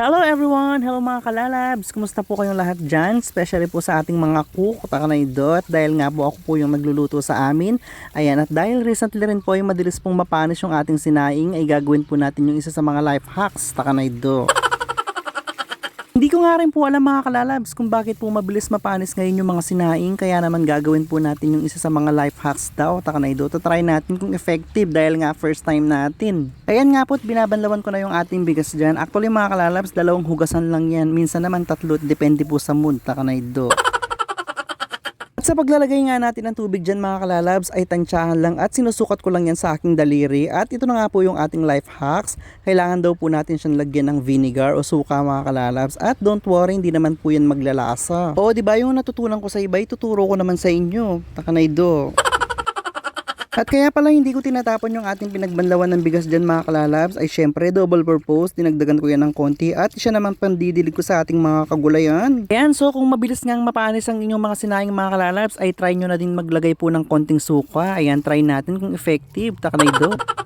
Hello everyone! Hello mga kalalabs! Kumusta po kayong lahat dyan? Especially po sa ating mga cook, takanaydot. Dahil nga po ako po yung nagluluto sa amin. Ayan, at dahil recently rin po yung madalis pong mapanis yung ating sinaing, ay gagawin po natin yung isa sa mga life hacks, takanaydot. Nga rin po alam mga kalalabs kung bakit po mabilis mapanis ngayon yung mga sinaing kaya naman gagawin po natin yung isa sa mga life hacks daw takanaydo to try natin kung effective dahil nga first time natin. Ayan nga po binabanlawan ko na yung ating bigas dyan. Actually mga kalalabs dalawang hugasan lang yan minsan naman tatlo depende po sa mood takanaydo. At sa paglalagay nga natin ng tubig dyan mga kalalabs ay tansyahan lang at sinusukat ko lang yan sa aking daliri. At ito na nga po yung ating life hacks. Kailangan daw po natin siyang lagyan ng vinegar o suka mga kalalabs. At don't worry, hindi naman po yan maglalasa. Oo, di ba yung natutunan ko sa iba, ituturo ko naman sa inyo. Takanaydo. At kaya pala hindi ko tinatapon yung ating pinagbanlawan ng bigas dyan mga kalalabs ay syempre double purpose, dinagdagan ko yan ng konti at siya naman pandidilig ko sa ating mga kagulayan. Ayan, so kung mabilis ngang mapanis ang inyong mga sinaing mga kalalabs ay try nyo na din maglagay po ng konting suka. Ayan, try natin kung effective. Takanaydo.